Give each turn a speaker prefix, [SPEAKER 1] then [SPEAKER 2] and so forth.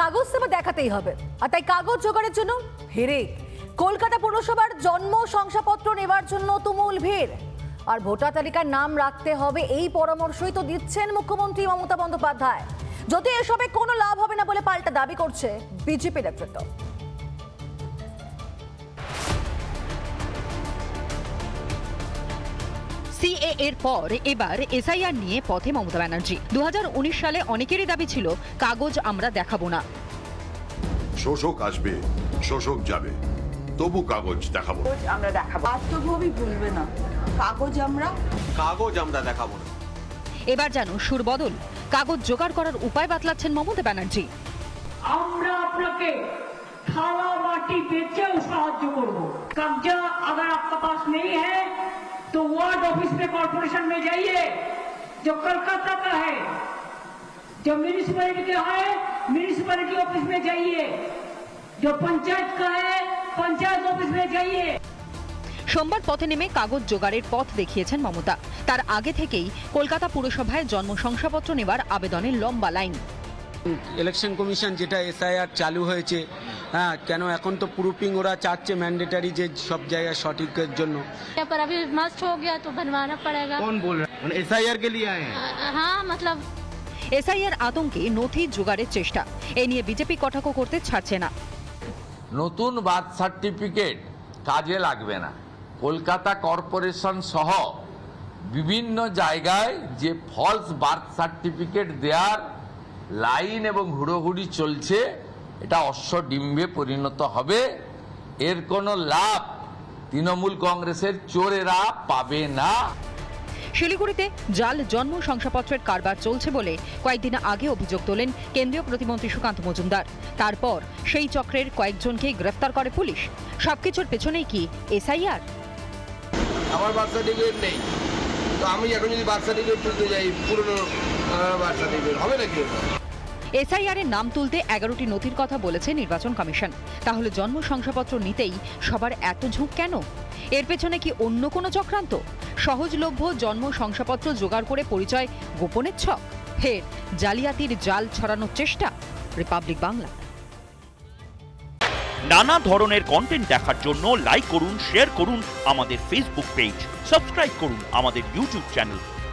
[SPEAKER 1] কাগজ তো দেখাতেই হবে। আর তাই কাগজ জোগাড়ের জন্য হেরে কলকাতা পৌরসভার জন্ম শংসাপত্র নেবার জন্য তুমুল ভিড়। আর ভোটার তালিকার নাম রাখতে হবে এই পরামর্শই তো দিচ্ছেন মুখ্যমন্ত্রী মমতা বন্দ্যোপাধ্যায়। যদি এসবে কোনো লাভ হবে না বলে পাল্টা দাবি করছে বিজেপি নেতৃত্ব।
[SPEAKER 2] সিএ এর পর এবার এসআইআর নিয়ে পথে মমতা ব্যানার্জি। দু সালে অনেকেরই দাবি ছিল কাগজ আমরা দেখাবো না।
[SPEAKER 3] শোষক আসবে শোষক যাবে। তবু কাগজ দেখাবো
[SPEAKER 4] আমরা দেখাবো। ভুলবে না। কাগজ আমরা
[SPEAKER 5] কাগজ আমরা দেখাবো
[SPEAKER 2] এবার যেন সুর বদল। কাগজ জোগাড় করার উপায় বাতলাচ্ছেন মমতা ব্যানার্জি।
[SPEAKER 6] আমরা আপনাকে মাটি বেচেও সাহায্য করব। কাগজা तो वार्ड ऑफिस में कॉर्पोरेशन में जाइए जो कलकत्ता का है जो म्यूनिसिपैलिटी का है म्यूनिसिपैलिटी ऑफिस में जाइए जो पंचायत का है पंचायत ऑफिस में जाइए
[SPEAKER 2] সোমবার পথে নেমে কাগজ জোগাড়ের পথ দেখিয়েছেন মমতা তার আগে থেকেই কলকাতা পুরসভায় জন্ম শংসাপত্র নেবার আবেদনের লম্বা লাইন
[SPEAKER 5] ইলেকশন কমিশন যেটা এসআইআর চালু হয়েছে হ্যাঁ কেন এখন তো প্রুফিং ওরা চাচ্ছে ম্যান্ডেটারি যে সব জায়গায় সঠিকের জন্য
[SPEAKER 7] पर अभी मस्त हो गया तो बनवाना पड़ेगा
[SPEAKER 8] कौन बोल रहा है एस के लिए आए हैं
[SPEAKER 7] हाँ मतलब
[SPEAKER 2] এসআইআর আতঙ্কে নথি জোগাড়ের চেষ্টা এ নিয়ে বিজেপি কটাক্ষ করতে ছাড়ছে না
[SPEAKER 9] নতুন বার্থ সার্টিফিকেট কাজে লাগবে না কলকাতা কর্পোরেশন সহ বিভিন্ন জায়গায় যে ফলস বার্থ সার্টিফিকেট দেওয়ার লাইন এবং হুড়োহুড়ি চলছে এটা অশ্বডিম্বে পরিণত হবে। এর কোনো লাভ তৃণমূল কংগ্রেসের চোরেরা পাবে না।
[SPEAKER 2] শিলিগুড়িতে জাল জন্ম শংসাপত্রের কারবার চলছে বলে কয়েকদিন আগে অভিযোগ তোলেন কেন্দ্রীয় প্রতিমন্ত্রী সুকান্ত মজুমদার। তারপর সেই চক্রের কয়েকজনকে গ্রেফতার করে পুলিশ। সবকিছুর পেছনেই কি এসআইআর?
[SPEAKER 8] আমার বার্থ সার্টিফিকেট নেই। তো আমি এখন যদি বার্থ সার্টিফিকেট তুলতে যাই পুরনো বার্থ সার্টিফিকেট হবে নাকি?
[SPEAKER 2] এসআইআর এর নাম তুলতে এগারোটি নথির কথা বলেছে নির্বাচন কমিশন। তাহলে জন্ম শংসাপত্র নিতেই সবার এত ঝুঁক কেন? এর পেছনে কি অন্য কোনো চক্রান্ত? সহজলভ্য জন্ম শংসাপত্র জোগাড় করে পরিচয় গোপনের ছক? ফের জালিয়াতির জাল ছড়ানোর চেষ্টা? রিপাবলিক বাংলা।
[SPEAKER 10] নানা ধরনের কন্টেন্ট দেখার জন্য লাইক করুন শেয়ার করুন আমাদের ফেসবুক পেজ সাবস্ক্রাইব করুন আমাদের ইউটিউব চ্যানেল